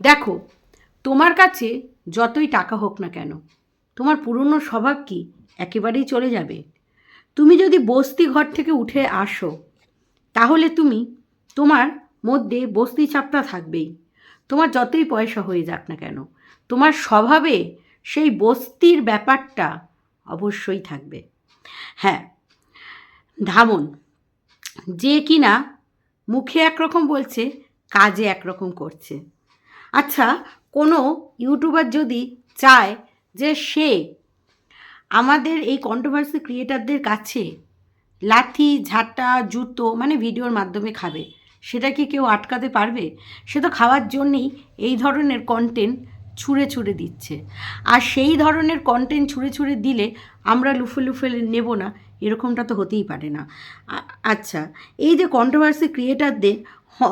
দেখো, তোমার কাছে যতই টাকা হোক না কেন, তোমার পুরনো স্বভাব কি একেবারেই চলে যাবে? তুমি যদি বস্তি ঘর থেকে উঠে আসো, তাহলে তুমি তোমার মধ্যে বস্তি চাপটা থাকবেই। তোমার যতই পয়সা হয়ে যাক না কেন, তোমার স্বভাবে সেই বস্তির ব্যাপারটা অবশ্যই থাকবে। হ্যাঁ ধামন, যে কিনা মুখে একরকম বলছে, কাজে একরকম করছে। আচ্ছা কোনো ইউটিউবার যদি চায় যে সে আমাদের এই কন্ট্রোভার্সি ক্রিয়েটারদের কাছে লাথি ঝাঁটা, জুতো মানে ভিডিওর মাধ্যমে খাবে, সেটা কি কেউ আটকাতে পারবে? সে তো খাওয়ার জন্যেই এই ধরনের কন্টেন্ট ছুঁড়ে ছুঁড়ে দিচ্ছে। আর সেই ধরনের কন্টেন্ট ছুঁড়ে ছুঁড়ে দিলে আমরা লুফে লুফে নেব না, এরকমটা তো হতেই পারে না। আচ্ছা এই যে কন্ট্রোভার্সি ক্রিয়েটারদের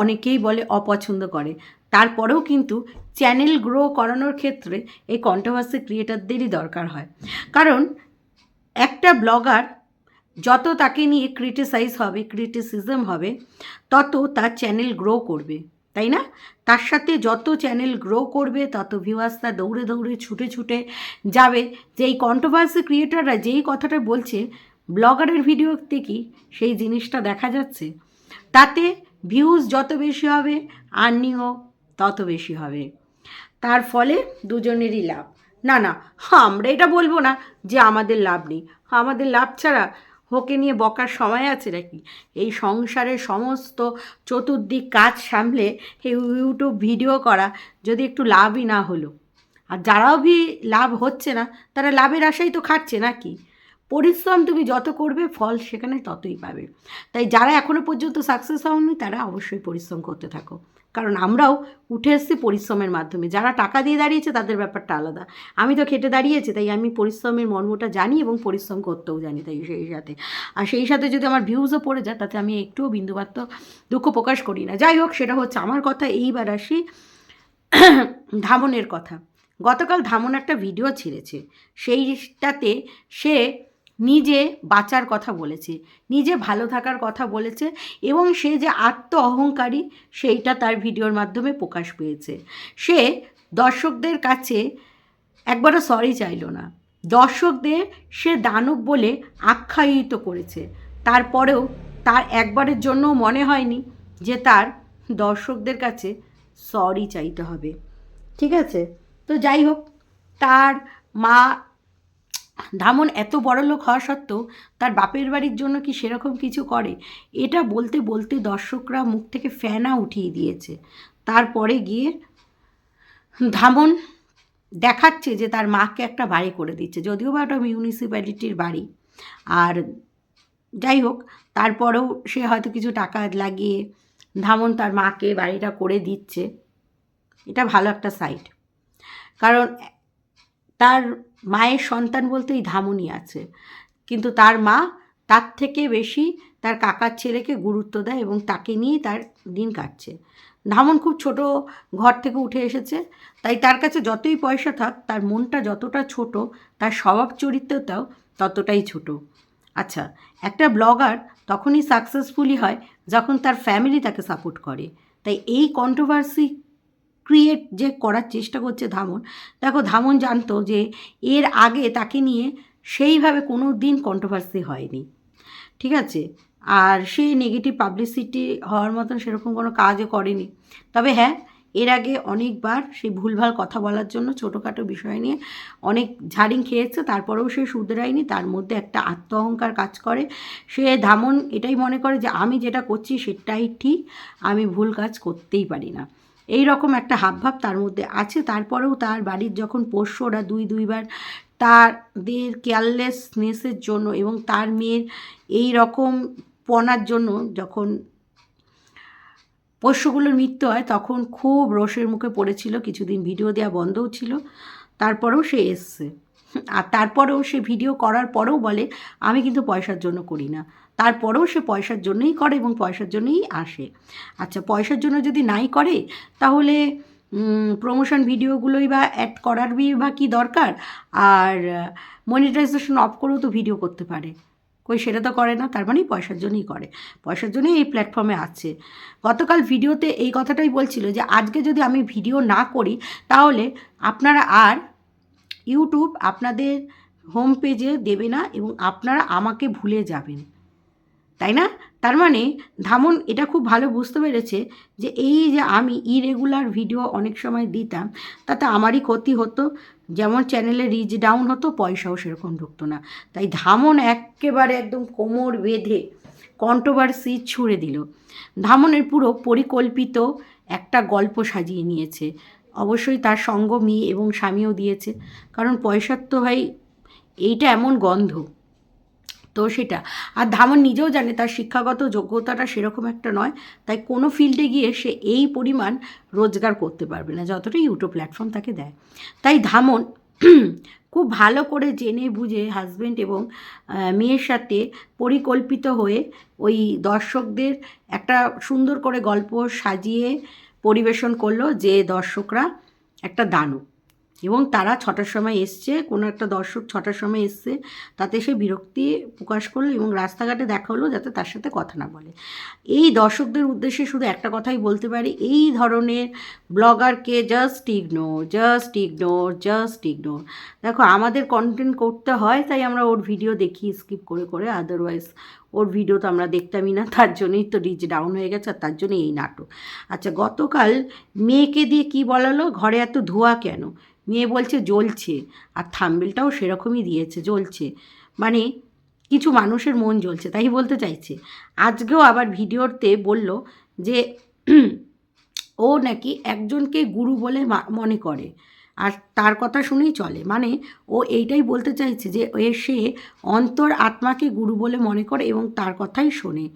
অনেকেই বলে অপছন্দ করে। তারপরেও কিন্তু চ্যানেল গ্রো করানোর ক্ষেত্রে এই কন্ট্রোভার্সি ক্রিয়েটারদেরই দরকার হয়। কারণ একটা ব্লগার যত তাকে নিয়ে ক্রিটিসাইজ হবে ক্রিটিসিজম হবে, তত তার চ্যানেল গ্রো করবে, তাই না? তার সাথে যত চ্যানেল গ্রো করবে, তত ভিউয়ার্স তার দৌড়ে দৌড়ে ছুটে ছুটে যাবে। যে এই কন্ট্রোভার্সি ক্রিয়েটাররা যেই কথাটা বলছে, ব্লগারের ভিডিওতে কি সেই জিনিসটা দেখা যাচ্ছে? তাতে ভিউজ যত বেশি হবে আর্নিংও তত বেশি হবে। তার ফলে দুজনেরই লাভ। না না আমরা এটা বলব না যে আমাদের লাভ নেই। আমাদের লাভ ছাড়া হোকে নিয়ে বকার সময় আছে নাকি? এই সংসারের সমস্ত চতুর্দিক কাজ সামলে এই ইউটিউব ভিডিও করা যদি একটু লাভই না হলো। আর যারাও ভি লাভ হচ্ছে না, তারা লাভের আশাই তো খাচ্ছে নাকি? পরিশ্রম তুমি যত করবে, ফল সেখানে ততই পাবে। তাই যারা এখনও পর্যন্ত সাকসেস হওনি, তারা অবশ্যই পরিশ্রম করতে থাকো। কারণ আমরাও উঠে এসেছি পরিশ্রমের মাধ্যমে। যারা টাকা দিয়ে দাঁড়িয়েছে তাদের ব্যাপারটা আলাদা। আমি তো খেটে দাঁড়িয়েছি, তাই আমি পরিশ্রমের মর্মটা জানি এবং পরিশ্রম করতেও জানি তাই সেই সাথে। আর সেই সাথে যদি আমার ভিউজও পড়ে যায়, তাতে আমি একটুও বিন্দুমাত্র দুঃখ প্রকাশ করি না। যাই হোক, সেটা হচ্ছে আমার কথা, এইবার আসি ধামনের কথা। গতকাল ধামন একটা ভিডিও ছেড়েছে। সেইটাতে সে নিজে বাঁচার কথা বলেছে, নিজে ভালো থাকার কথা বলেছে এবং সে যে আত্ম অহংকারী সেইটা তার ভিডিওর মাধ্যমে প্রকাশ পেয়েছে। সে দর্শকদের কাছে একবারও সরি চাইলো না। দর্শকদের সে দানব বলে আখ্যায়িত করেছে। তারপরেও তার একবারের জন্য মনে হয়নি যে তার দর্শকদের কাছে সরি চাইতে হবে। ঠিক আছে? তো যাই হোক, তার মা ধামন এত বড় লোক হওয়া সত্ত্বেও তার বাপের বাড়ির জন্য কি সেরকম কিছু করে? এটা বলতে বলতে দর্শকরা মুখ থেকে ফ্যানা উঠিয়ে দিয়েছে। তারপরে গিয়ে ধামন দেখাচ্ছে যে তার মাকে একটা বাড়ি করে দিচ্ছে, যদিও বা ওটা মিউনিসিপ্যালিটির বাড়ি। আর যাই হোক, তারপরেও সে হয়তো কিছু টাকা লাগিয়ে ধামন তার মাকে বাড়িটা করে দিচ্ছে। এটা ভালো একটা সাইট কারণ তার মায়ের সন্তান বলতে এই ধামনই আছে। কিন্তু তার মা তার থেকে বেশি তার কাকার ছেলেকে গুরুত্ব দেয় এবং তাকে নিয়েই তার দিন কাটছে। ধামন খুব ছোট ঘর থেকে উঠে এসেছে, তাই তার কাছে যতই পয়সা থাক, তার মনটা যতটা ছোট, তার স্বভাব চরিত্রটাও ততটাই ছোট। আচ্ছা একটা ব্লগার তখনই সাকসেসফুলি হয় যখন তার ফ্যামিলি তাকে সাপোর্ট করে। তাই এই কন্ট্রোভার্সি ক্রিয়েট যে করার চেষ্টা করছে ধামন, দেখো ধামন জানতো যে এর আগে তাকে নিয়ে সেইভাবে কোনো দিন কন্ট্রোভার্সি হয়নি, ঠিক আছে? আর সে নেগেটিভ পাবলিসিটি হওয়ার মতন সেরকম কোনো কাজও করেনি। তবে হ্যাঁ এর আগে অনেকবার সে ভুলভাল কথা বলার জন্য ছোটোখাটো বিষয় নিয়ে অনেক ঝাড়িং খেয়েছে, তারপরেও সে শুধরায়নি, তার মধ্যে একটা আত্ম অহংকার কাজ করে। সে ধামন এটাই মনে করে যে আমি যেটা করছি সেটাই ঠিক, আমি ভুল কাজ করতেই পারি না। এই রকম একটা হাবভাব তার মধ্যে আছে। তারপরেও তার বাড়ির যখন পোষ্যরা দুই, দুইবার তাদের কেয়ারলেসনেসের জন্য এবং তার মেয়ের এই রকম পনার জন্য যখন পোষ্যগুলোর মৃত্যু হয়, তখন খুব রোষের মুখে পড়েছিল, কিছুদিন ভিডিও দেওয়া বন্ধও ছিল। তারপরেও সে এসছে। আর তারপরেও সে ভিডিও করার পরেও বলে, আমি কিন্তু পয়সার জন্য করি না। তারপরেও সে পয়সার জন্যই করে এবং পয়সার জন্যই আসে। আচ্ছা পয়সার জন্য যদি নাই করে, তাহলে প্রমোশন ভিডিওগুলোই বা অ্যাড করারই বা কী দরকার? আর মনিটাইজেশন অফ করেও তো ভিডিও করতে পারে। কই, সেটা তো করে না, তার মানেই পয়সার জন্যই করে। পয়সার জন্যই এই প্ল্যাটফর্মে আছে। গতকাল ভিডিওতে এই কথাটাই বলছিল যে, আজকে যদি আমি ভিডিও না করি, তাহলে আপনারা আর ইউটিউব আপনাদের হোম পেজে দেবে না এবং আপনারা আমাকে ভুলে যাবেন। তাই না? তার মানে ধামন এটা খুব ভালো বুঝতে পেরেছে যে এই যে আমি ইরেগুলার ভিডিও অনেক সময় দিতাম, তাতে আমারই ক্ষতি হতো। যেমন চ্যানেলে রিচ ডাউন হতো, পয়সাও সেরকম ঢুকতো না। তাই ধামন একেবারে একদম কোমর বেঁধে কন্ট্রোভার্সি ছুঁড়ে দিল। ধামনের পুরো পরিকল্পিত একটা গল্প সাজিয়ে নিয়েছে। অবশ্যই তার সঙ্গ মেয়ে এবং স্বামীও দিয়েছে। কারণ পয়সার তো ভাই, এইটা এমন গন্ধ। তো সেটা। আর ধামন নিজেও জানে তার শিক্ষাগত যোগ্যতাটা সেরকম একটা নয়, তাই কোনো ফিল্ডে গিয়ে সে এই পরিমাণ রোজগার করতে পারবে না যতটা ইউটিউব প্ল্যাটফর্ম তাকে দেয়। তাই ধামন খুব ভালো করে জেনে বুঝে হাজব্যান্ড এবং মেয়ের সাথে পরিকল্পিত হয়ে ওই দর্শকদের একটা সুন্দর করে গল্প সাজিয়ে পরিবেশন করল যে দর্শকরা একটা দানু এবং তারা ছটার সময় এসছে, কোনো একটা দর্শক ছটার সময় এসছে, তাতে সে বিরক্তি প্রকাশ করল এবং রাস্তাঘাটে দেখা হলো যাতে তার সাথে কথা না বলে। এই দর্শকদের উদ্দেশ্যে শুধু একটা কথাই বলতে পারি, এই ধরনের ব্লগারকে just ignore just ignore just ignore দেখো, আমাদের কন্টেন্ট করতে হয়, তাই আমরা ওর ভিডিও দেখি স্কিপ করে করে আদারওয়াইজ ওর ভিডিও তো আমরা দেখতামই না, তার জন্যই তো রিচ ডাউন হয়ে গেছে আর তার জন্যই এই নাটক। আচ্ছা গতকাল মেয়েকে দিয়ে কি বলালো? ঘরে এত ধোঁয়া কেন? মেয়ে বলছে, জ্বলছে। আর থাম্বেলটাও সেরকমই দিয়েছে, জ্বলছে। মানে কিছু মানুষের মন জ্বলছে, তাই বলতে চাইছে। আজকেও আবার ভিডিওতে বলল যে, ও নাকি একজনকে গুরু বলে মনে করে। আর তার কথা শুনেই চলে। মানে ও এইটাই বলতে চাইছে যে, এ সে অন্তর আত্মাকে গুরু বলে মনে করে এবং তার কথাই শোনে।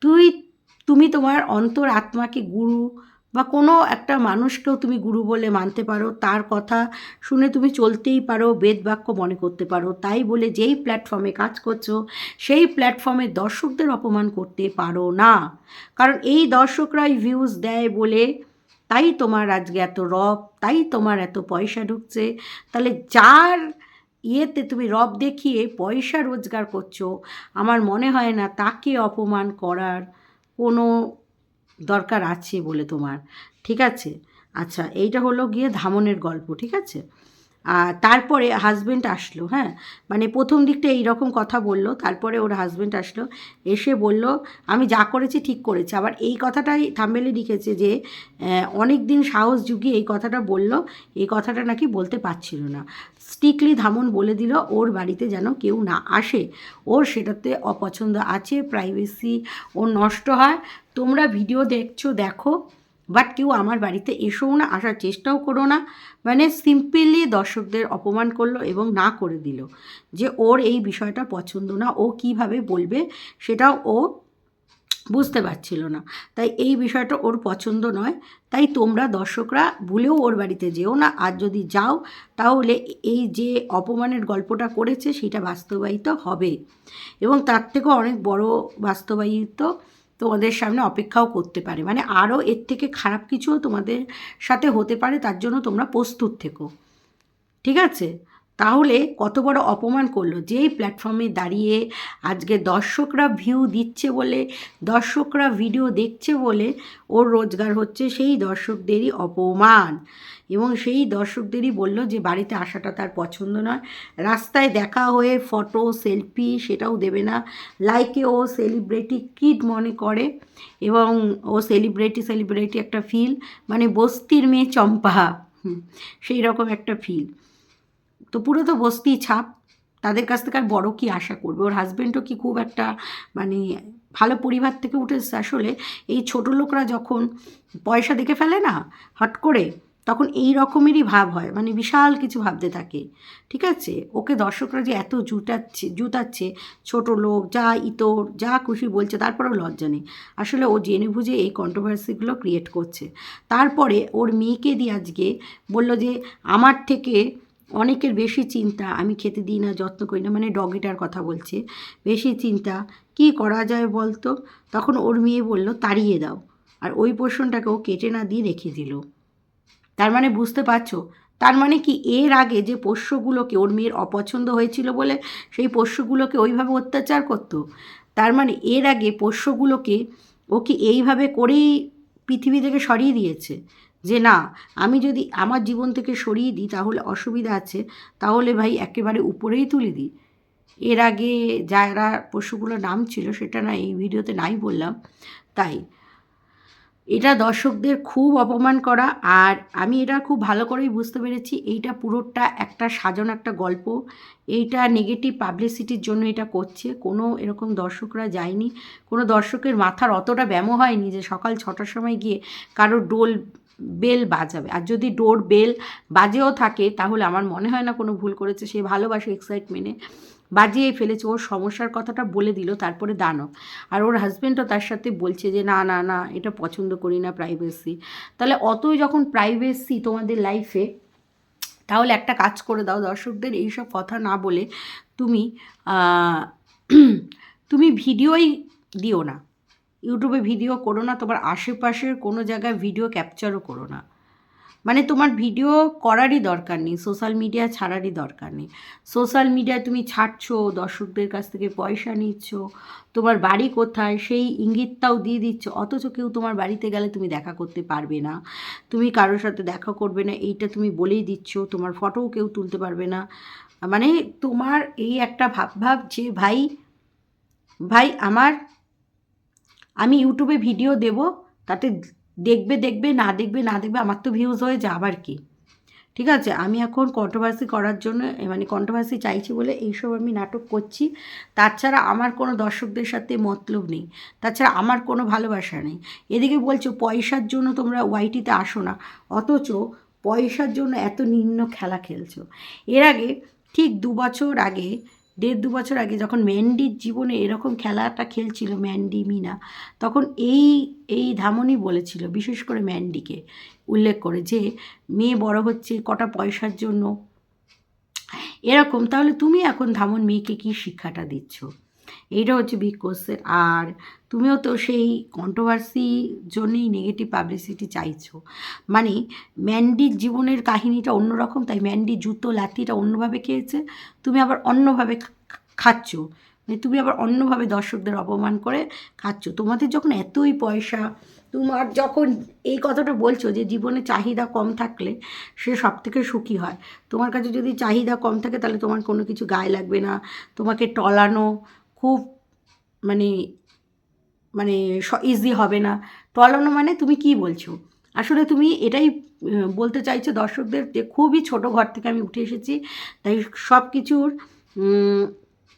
তুই, তুমি তোমার অন্তর আত্মাকে গুরু বা কোনো একটা মানুষকেও তুমি গুরু বলে মানতে পারো, তার কথা শুনে তুমি চলতেই পারো, বেদ বাক্য মনে করতে পারো। তাই বলে যেই প্ল্যাটফর্মে কাজ করছ, সেই প্ল্যাটফর্মে দর্শকদের অপমান করতে পারো না। কারণ এই দর্শকরাই ভিউজ দেয় বলে তাই তোমার আজকে এত রব, তাই তোমার এত পয়সা ঢুকছে। তাহলে যার ইয়েতে তুমি রব দেখিয়ে পয়সা রোজগার করছ, আমার মনে হয় না তাকে অপমান করার কোনো দরকার আছে বলে তোমার। ঠিক আছে? আচ্ছা এইটা হলো গিয়ে ধামনের গল্প, ঠিক আছে? তারপরে হাজব্যান্ড আসলো হ্যাঁ? মানে প্রথম দিকটা এইরকম কথা বলল, তারপরে ওর হাজব্যান্ড আসলো, এসে বলল, আমি যা করেছি ঠিক করেছি। আবার এই কথাটাই থাম্বেলে লিখেছে যে অনেক দিন সাহস জুগিয়ে এই কথাটা বলল, এই কথাটা নাকি বলতে পারছিল না। স্টিকলি ধামন বলে দিল, ওর বাড়িতে যেন কেউ না আসে। ওর সেটাতে অপছন্দ আছে প্রাইভেসি ওর নষ্ট হয়। তোমরা ভিডিও দেখছ, দেখো। বাট কেউ আমার বাড়িতে এসোও না, আসার চেষ্টাও করো না। মানে সিম্পলি দর্শকদের অপমান করল এবং না করে দিল যে ওর এই বিষয়টা পছন্দ না, ও কীভাবে বলবে সেটাও ও বুঝতে পারছিল না। তাই এই বিষয়টা ওর পছন্দ নয়। তাই তোমরা দর্শকরা ভুলেও ওর বাড়িতে যেও না। আর যদি যাও, তাহলে এই যে অপমানের গল্পটা করেছে, সেটা বাস্তবায়িত হবে। এবং তার থেকেও অনেক বড় বাস্তবায়িত তোমাদের সামনে অপেক্ষাও করতে পারে। মানে আরও এর থেকে খারাপ কিছুও তোমাদের সাথে হতে পারে, তার জন্য তোমরা প্রস্তুত থেকো। ঠিক আছে? তাহলে কত বড় অপমান করল? যেই প্ল্যাটফর্মে দাঁড়িয়ে আজকে দর্শকরা ভিউ দিচ্ছে বলে, দর্শকরা ভিডিও দেখছে বলে ওর রোজগার হচ্ছে সেই দর্শকদেরই অপমান। এবং সেই দর্শকদেরই বলল যে, বাড়িতে আসাটা তার পছন্দ নয়। রাস্তায় দেখা হয়ে ফটো সেলফি সেটাও দেবে না। লাইকে ও সেলিব্রিটি কিড মনে করে এবং ও সেলিব্রিটি সেলিব্রিটি একটা ফিল মানে বস্তির মেয়ে চম্পা। সেই রকম একটা ফিল তো পুরো তো বস্তি ছাপ। তাদের কাছ থেকে আর বড়ো কী আশা করবে? ওর হাজব্যান্ডও কি খুব একটা মানে ভালো পরিবার থেকে উঠে আসলে? এই ছোটো লোকরা যখন পয়সা দেখে ফেলে না, হট করে, তখন এই রকমেরই ভাব হয়। মানে বিশাল কিছু ভাবতে থাকে। ঠিক আছে? ওকে দর্শকরা যে এত জুটাচ্ছে, জুতাচ্ছে, ছোট লোক, যা ইতর, যা খুশি বলছে, তারপরেও লজ্জা নেই। আসলে ও জেনে বুঝে এই কন্ট্রোভার্সিগুলো ক্রিয়েট করছে। তারপরে ওর মেয়েকে দিয়ে আজকে বলল যে, আমার থেকে অনেকের বেশি চিন্তা, আমি খেতে দিই না, যত্ন করি না মানে ডগিটার কথা বলছে, বেশি চিন্তা, কি করা যায় বলতো? তখন ওর মেয়ে বলল, তাড়িয়ে দাও। আর ওই পোর্শনটাকে ও কেটে না দিয়ে রেখে দিল। তার মানে বুঝতে পারছ? তার মানে কি এর আগে যে পোষ্যগুলোকে ওর মেয়ের অপছন্দ হয়েছিল বলে, সেই পোষ্যগুলোকে ওইভাবে অত্যাচার করতো? তার মানে এর আগে পোষ্যগুলোকে ও কি এইভাবে করেই পৃথিবী থেকে সরিয়ে দিয়েছে? যে না, আমি যদি আমার জীবন থেকে সরিয়ে দিই, তাহলে অসুবিধা আছে। তাহলে ভাই একেবারে উপরেই তুলে দিই। এর আগে যারা পশুগুলোর নাম ছিল, সেটা না এই ভিডিওতে নাই বললাম। তাই, এটা দর্শকদের খুব অপমান করা, আর আমি এটা খুব ভালো করেই বুঝতে পেরেছি। এইটা পুরোটা একটা সাজানো একটা গল্প। এইটা নেগেটিভ পাবলিসিটির জন্য এটা করছে। কোনো এরকম দর্শকরা যায়নি। কোনো দর্শকের মাথার অতটা ব্যামো হয়নি যে সকাল ছটার সময় গিয়ে কারও ডোল বেল বাজাবে। আর যদি ডোর বেল বাজেও থাকে, তাহলে আমার মনে হয় না কোনো ভুল করেছে। সে ভালোবাসে এক্সাইটমেন্টে বাজিয়ে ফেলেছে। ওর সমস্যার কথাটা বলে দিল তারপরে দানব। আর ওর হাজব্যান্ডও তার সাথে বলছে যে, না না না, এটা পছন্দ করি না প্রাইভেসি তাহলে অতই যখন প্রাইভেসি তোমাদের লাইফে তাহলে একটা কাজ করে দাও। দর্শকদের এইসব কথা না বলে তুমি তুমি ভিডিওই দিও না। ইউটিউবে ভিডিও করো না, তোমার আশেপাশের কোনো জায়গায় ভিডিও ক্যাপচারও করো না। মানে তোমার ভিডিও করারই দরকার নেই সোশ্যাল মিডিয়া ছাড়ারই দরকার নেই। সোশ্যাল মিডিয়ায় তুমি ছাড়ছো, দর্শকদের কাছ থেকে পয়সা নিচ্ছ, তোমার বাড়ি কোথায় সেই ইঙ্গিতটাও দিয়ে দিচ্ছ, অথচ কেউ তোমার বাড়িতে গেলে তুমি দেখা করতে পারবে না। তুমি কারোর সাথে দেখা করবে না, এইটা তুমি বলেই দিচ্ছ, তোমার ফটোও কেউ তুলতে পারবে না। মানে তোমার এই একটা ভাব ভাব যে, ভাই ভাই, আমার আমি ইউটিউবে ভিডিও দেব, তাতে দেখবে দেখবে, না দেখবে না দেখবে, আমার তো ভিউজ হয়ে যাবার কি। ঠিক আছে? আমি এখন কন্ট্রোভার্সি করার জন্য মানে কন্ট্রোভার্সি চাইছি বলে এইসব আমি নাটক করছি। তাছাড়া আমার কোনো দর্শকদের সাথে মতলব নেই। তাছাড়া আমার কোনো ভালোবাসা নেই। এদিকে বলছো, পয়সার জন্য তোমরা ওয়াইটিতে আসো না। অথচ পয়সার জন্য এত নিম্ন খেলা খেলছো। এর আগে, ঠিক দু বছর আগে দেড় দু বছর আগে যখন ম্যান্ডির জীবনে এরকম খেলাটা খেলছিল ম্যান্ডি, মিনা, তখন এই এই ধামনি বলেছিল, বিশেষ করে ম্যান্ডিকে উল্লেখ করে যে, মেয়ে বড় হচ্ছে, কটা পয়সার জন্য। এরকম, তাহলে তুমি এখন ধামন মেয়েকে কি শিক্ষাটা দিচ্ছ? এইটা হচ্ছে বিগ কোশ্চেন আর তুমিও তো সেই কন্ট্রোভার্সি জন্যেই নেগেটিভ পাবলিসিটি চাইছো। মানে ম্যান্ডির জীবনের কাহিনীটা অন্যরকম, তাই ম্যান্ডি জুতো, লাথিটা অন্যভাবে খেয়েছে, তুমি আবার অন্যভাবে খাচ্ছ। মানে তুমি আবার অন্যভাবে দর্শকদের অপমান করে খাচ্ছ। তোমাদের যখন এতই পয়সা, তোমার যখন এই কথাটা বলছো যে জীবনে চাহিদা কম থাকলে সে সব থেকে সুখী হয়। তোমার কাছে যদি চাহিদা কম থাকে, তাহলে তোমার কোনো কিছু গায়ে লাগবে না। তোমাকে টলানো খুব মানে মানে ইজি হবে না। টলানো মানে তুমি কি বলছো? আসলে তুমি এটাই বলতে চাইছো দর্শকদের যে খুবই ছোট ঘর থেকে আমি উঠে এসেছি। তাই সব কিছুর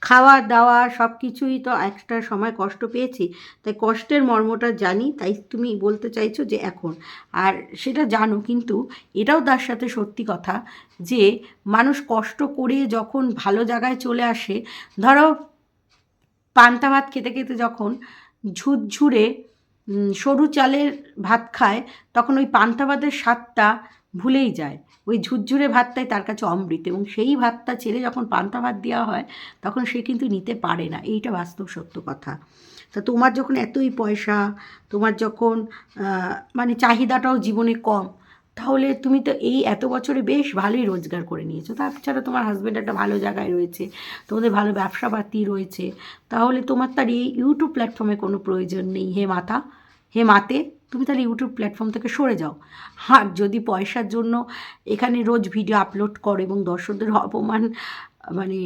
খাওয়া দাওয়া সব কিছুই তো একটা সময় কষ্ট পেয়েছি। তাই কষ্টের মর্মটা জানি, তাই তুমি বলতে চাইছো যে এখন। আর সেটা জানো কিন্তু, এটাও তার সাথে সত্যি কথা যে মানুষ কষ্ট করে যখন ভালো জায়গায় চলে আসে, ধরো পান্তা ভাত খেতে খেতে যখন ঝুরঝুরে সরু চালের ভাত খায়, তখন ওই পান্তা ভাতের স্বাদটা ভুলেই যায়। ওই ঝুরঝুরে ভাতটাই তার কাছে অমৃত এবং সেই ভাতটা ছেড়ে যখন পান্তা ভাত দেওয়া হয়, তখন সে কিন্তু নিতে পারে না। এইটা বাস্তব সত্য কথা। তা তোমার যখন এতই পয়সা, তোমার যখন মানে চাহিদাটাও জীবনে কম তাহলে তুমি তো এই এত বছরে বেশ ভালোই রোজগার করে নিয়েছো। তাছাড়া তোমার হাজব্যান্ড একটা ভালো জায়গায় রয়েছে, তোমাদের ভালো ব্যবসাপাতি রয়েছে। তাহলে তোমার তার এই ইউটিউব প্ল্যাটফর্মে কোনো প্রয়োজন নেই। হে মাতা, হে মাতে, তুমি তাহলে ইউটিউব প্ল্যাটফর্ম থেকে সরে যাও। হ্যাঁ যদি পয়সার জন্য এখানে রোজ ভিডিও আপলোড করো এবং দর্শকদের অপমান মানে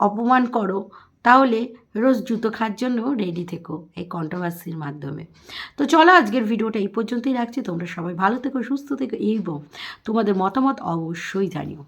অপমান করো তাহলে রোজ জুতো খাওয়ার জন্য রেডি থেকো এই কন্ট্রোভার্সির মাধ্যমে। তো চলো আজকের ভিডিওটা এই পর্যন্তই রাখছি। তোমরা সবাই ভালো থেকো, সুস্থ থেকো এবং তোমাদের মতামত অবশ্যই জানিও।